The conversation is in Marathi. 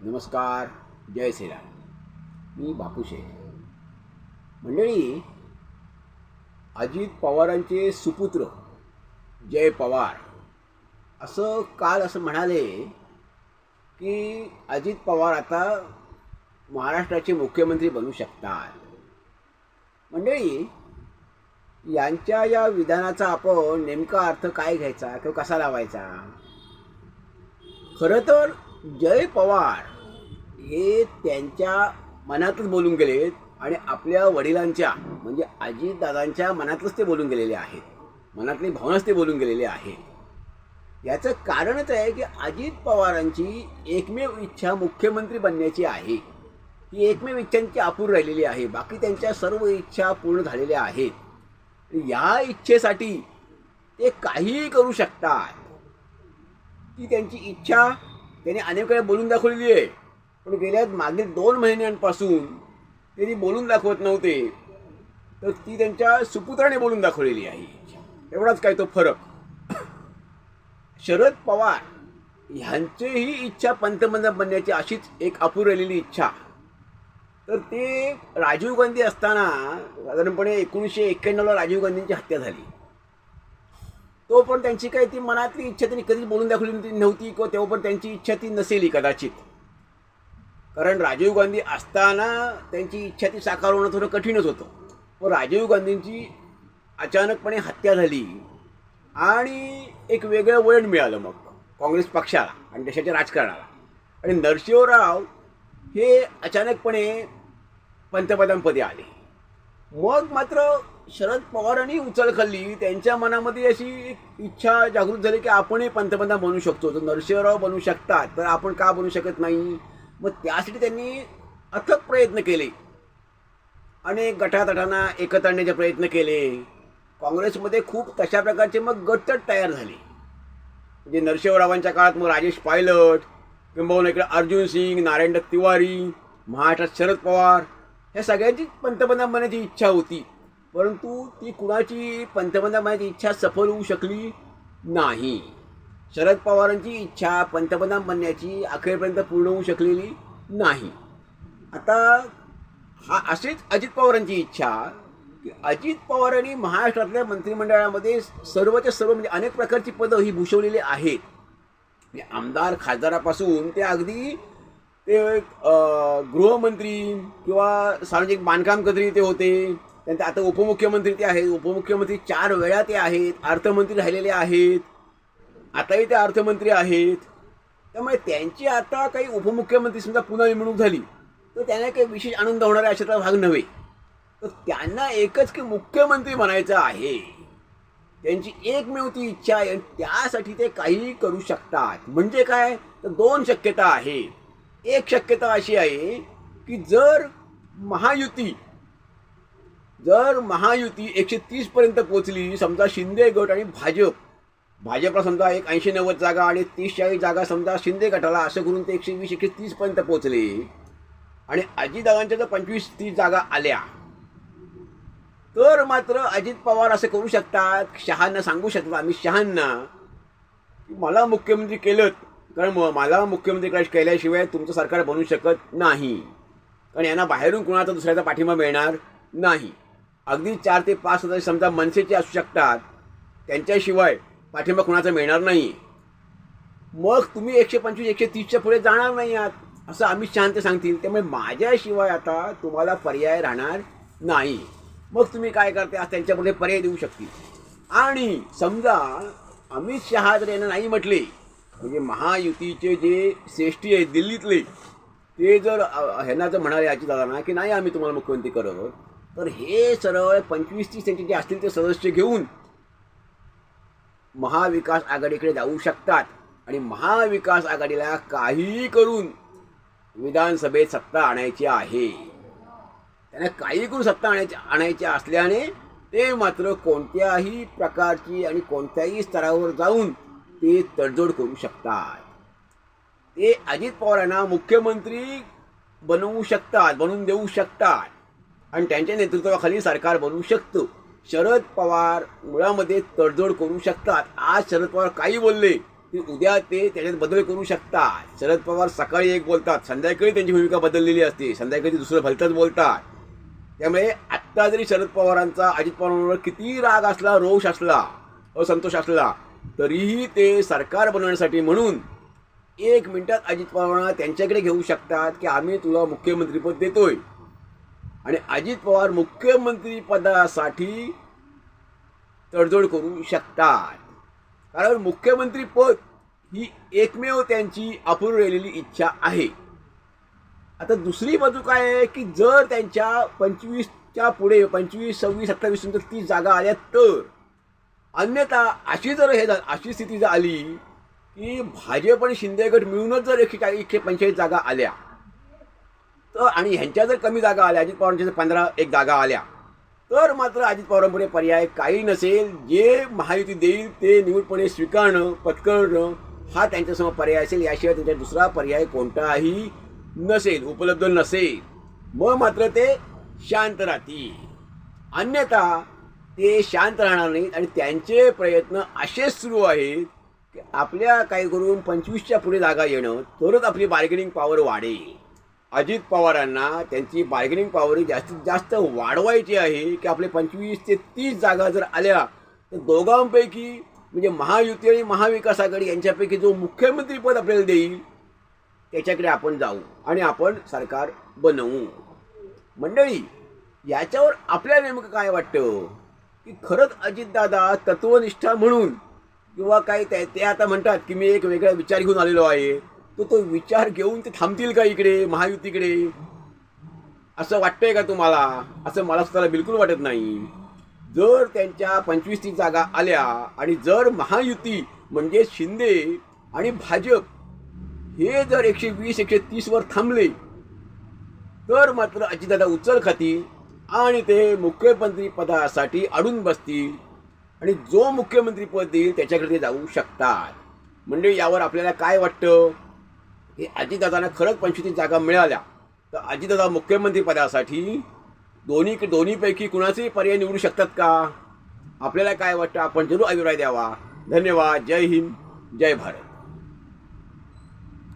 नमस्कार जय श्रीराम. मी बापू शेठ मंडळी अजित पवारांचे सुपुत्र जय पवार. असं काल असं म्हणाले की अजित पवार आता महाराष्ट्राचे मुख्यमंत्री बनू शकतात. मंडळी यांच्या या विधानाचा आपण नेमका अर्थ काय घ्यायचा किंवा कसा लावायचा? खरं तर जय पवार हे त्यांच्या मनातच बोलून गेलेत आणि आपल्या वडिलांच्या म्हणजे आजीदादांच्या मनातच ते बोलून गेलेले आहेत. मनातली भावनाच ते बोलून गेलेले आहेत. याचं कारणच आहे की अजित पवारांची एकमेव इच्छा मुख्यमंत्री बनण्याची आहे. ही एकमेव इच्छांची अपूर राहिलेली आहे. बाकी त्यांच्या सर्व इच्छा पूर्ण झालेल्या आहेत. या इच्छेसाठी ते काहीही करू शकतात. ती त्यांची इच्छा त्यांनी अनेक वेळा बोलून दाखवलेली आहे. पण गेल्या मागील दोन महिन्यांपासून त्यांनी बोलून दाखवत नव्हते. तर ती त्यांच्या सुपुत्राने बोलून दाखवलेली आहे. एवढाच काय तो फरक. शरद पवार ह्यांचीही इच्छा पंतप्रधान बनण्याची अशीच एक अपुरलेली इच्छा. तर ते राजीव गांधी असताना साधारणपणे एकोणीसशे एक्क्याण्णवला राजीव गांधींची हत्या झाली. तो पण त्यांची काही ती मनातली इच्छा त्यांनी कधीच बोलून दाखवली नव्हती किंवा तेव्हा पण त्यांची इच्छा ती नसेली कदाचित. कारण राजीव गांधी असताना त्यांची इच्छा ती साकार होणं थोडं कठीणच होतं. व राजीव गांधींची अचानकपणे हत्या झाली आणि एक वेगळं वळण मिळालं मग काँग्रेस पक्षाला आणि देशाच्या राजकारणाला. आणि नरसिंहराव हे अचानकपणे पंतप्रधानपदी आले. मग मात्र शरद पवारांनी उचल खाल्ली. त्यांच्या मनामध्ये अशी एक इच्छा जागृत झाली की आपणही पंतप्रधान बनू शकतो. जर नरसिंहराव बनू शकतात. तर आपण का बनू शकत नाही? मग त्यासाठी त्यांनी अथक प्रयत्न केले. अनेक गटातटांना एकत्र आणण्याचे प्रयत्न केले. काँग्रेसमध्ये खूप तशा प्रकारचे मग गटतट तयार झाले. म्हणजे नरसिंहरावांच्या काळात मग राजेश पायलट किंबहुना इकडे अर्जुन सिंग नारायण तिवारी महाराष्ट्रात शरद पवार ह्या सगळ्यांची पंतप्रधान बनण्याची इच्छा होती. परंतु ती कुणाची पंतप्रधान इच्छा सफल होऊ शकली नाही. शरद पवारांची इच्छा पंतप्रधान बनण्याची अखेरपर्यंत पूर्ण होऊ शकलेली नाही. आता हा अशीच अजित पवारांची इच्छा की अजित पवारांनी महाराष्ट्रातल्या मंत्रिमंडळामध्ये सर्वच्या सर्व म्हणजे अनेक प्रकारची पदं ही भूषवलेली आहेत. म्हणजे आमदार खासदारापासून ते अगदी ते गृहमंत्री किंवा सार्वजनिक बांधकाम कधी ते होते त्यानंतर आता उपमुख्यमंत्री ते आहेत. उपमुख्यमंत्री चार वेळा ते आहेत. अर्थमंत्री राहिलेले आहेत. आताही ते अर्थमंत्री आहेत. त्यामुळे त्यांची आता काही उपमुख्यमंत्री समजा पुन्हा नेमणूक झाली तर त्यांना काही विशेष आनंद होणारा अशातला भाग नव्हे. तर त्यांना एकच की मुख्यमंत्री म्हणायचं आहे. त्यांची एकमेव ती इच्छा आहे आणि त्यासाठी ते काही करू शकतात. म्हणजे काय? तर दोन शक्यता आहे एक शक्यता अशी आहे की जर महायुती जर महायुती एकशे तीसपर्यंत पोचली समजा शिंदे गट आणि भाजप भाजपला समजा एक ऐंशी नव्वद जागा आणि तीस चाळीस जागा समजा शिंदे गटाला असं करून ते एकशे वीस एकशे तीसपर्यंत पोचले आणि अजितदादांच्या जर पंचवीस तीस जागा आल्या तर मात्र अजित पवार असं करू शकतात. शहांना सांगू शकतात आम्ही शहांना की मला मुख्यमंत्री केलं कारण मला मुख्यमंत्री करायचं केल्याशिवाय तुमचं सरकार बनू शकत नाही. कारण यांना बाहेरून कुणाचा दुसऱ्याचा पाठिंबा मिळणार नाही. अगदी चार ते पाच हजार समजा मनसेचे असू शकतात त्यांच्याशिवाय पाठिंबा कुणाचा मिळणार नाही. मग तुम्ही एकशे पंचवीस एकशे तीसच्या पुढे जाणार नाही आहात असं अमित शहा ते सांगतील. त्यामुळे माझ्याशिवाय आता तुम्हाला पर्याय राहणार नाही. मग तुम्ही काय करते आज त्यांच्यापुढे पर्याय देऊ शकतील. आणि समजा अमित शहा जर यांना नाही म्हटले म्हणजे महायुतीचे जे श्रेष्ठी आहेत दिल्लीतले ते जर ह्यांना जर म्हणाले अजितदादांना की नाही आम्ही तुम्हाला मुख्यमंत्री करत तर हे सरळ पंचवीस तीस त्यांचे जे असतील ते सदस्य घेऊन महाविकास आघाडीकडे जाऊ शकतात. आणि महाविकास आघाडीला काहीही करून विधानसभेत सत्ता आणायची आहे. त्यांना काही करून सत्ता आणायची आणायची असल्याने ते मात्र कोणत्याही प्रकारची आणि कोणत्याही स्तरावर जाऊन ते तडजोड करू शकतात. ते अजित पवारांना मुख्यमंत्री बनवू शकतात बनवून देऊ शकतात. आणि त्यांच्या नेतृत्वाखाली सरकार बनवू शकतं. शरद पवार मुळामध्ये तडजोड करू शकतात. आज शरद पवार काही बोलले की उद्या ते त्याच्यात बदल करू शकतात. शरद पवार सकाळी एक बोलतात संध्याकाळी त्यांची भूमिका बदललेली असते. संध्याकाळी दुसरं भलतंच बोलतात. त्यामुळे आत्ता जरी शरद पवारांचा अजित पवारांवर किती राग असला रोष असला असंतोष असला तरीही ते सरकार बनवण्यासाठी म्हणून एक मिनिटात अजित पवारांना त्यांच्याकडे घेऊ शकतात की आम्ही तुला मुख्यमंत्रीपद देतोय. आणि अजित पवार मुख्यमंत्री पदासाठी तडजोड करू शकतात. कारण मुख्यमंत्री पद ही एकमेव त्यांची अपूर्ण राहिलेली इच्छा आहे. आता दुसरी बाजू काय आहे की जर त्यांच्या पंचवीसच्या पुढे पंचवीस सव्वीस सत्तावीस नंतर तीस जागा आल्या तर अन्यथा अशी जर हे अशी स्थिती जर आली की भाजप आणि शिंदे गट मिळूनच जर एकशे चाळीस एकशे पंचेचाळीस जागा आल्या तर आणि ह्यांच्या जर कमी जागा आल्या अजित पवारांच्या जर पंधरा एक जागा आल्या तर मात्र अजित पवारांपुढे पर्याय काही नसेल. जे महायुती देईल ते निवडपणे स्वीकारणं पत्करणं हा त्यांच्यासमोर पर्याय असेल. याशिवाय त्यांचा दुसरा पर्याय कोणताही नसेल उपलब्ध नसेल. मग मात्र ते शांत राहतील. अन्यथा ते शांत राहणार नाहीत आणि त्यांचे प्रयत्न असेच सुरू आहेत की आपल्या काही करून पंचवीसच्या पुढे जागा येणं तरच आपली बार्गेनिंग पॉवर वाढेल. अजित पवारांना त्यांची बार्गेनिंग पॉवर जास्तीत जास्त वाढवायची आहे की आपले पंचवीस ते तीस जागा जर आल्या तर दोघांपैकी म्हणजे महायुती आणि महाविकास आघाडी यांच्यापैकी जो मुख्यमंत्रीपद आपल्याला देईल त्याच्याकडे आपण जाऊ आणि आपण सरकार बनवू. मंडळी याच्यावर आपल्याला नेमकं काय वाटतं? की खरंच अजितदादा तत्वनिष्ठा म्हणून किंवा काय ते ते आता म्हणतात की मी एक वेगळा विचार घेऊन आलेलो आहे. तो तो विचार घेऊन ते थांबतील का इकडे महायुतीकडे? असं वाटतंय का तुम्हाला? असं मला स्वतःला बिलकुल वाटत नाही. जर त्यांच्या पंचवीस तीस जागा आल्या आणि जर महायुती म्हणजे शिंदे आणि भाजप हे जर एकशे वीस एकशे तीसवर थांबले तर मात्र अजितदादा उचल खातील आणि ते मुख्यमंत्री पदासाठी अडून बसतील आणि जो मुख्यमंत्री पद देईल त्याच्याकडे ते जाऊ शकतात. म्हणजे यावर आपल्याला काय वाटतं? की अजितदादांना खरंच पंचवीस जागा मिळाल्या. तर अजितदादा मुख्यमंत्रीपदासाठी दोन्ही दोन्हीपैकी कुणाचेही पर्याय निवडू शकतात का? आपल्याला काय वाटतं? आपण जरूर अभिप्राय द्यावा. धन्यवाद. जय हिंद. जय भारत.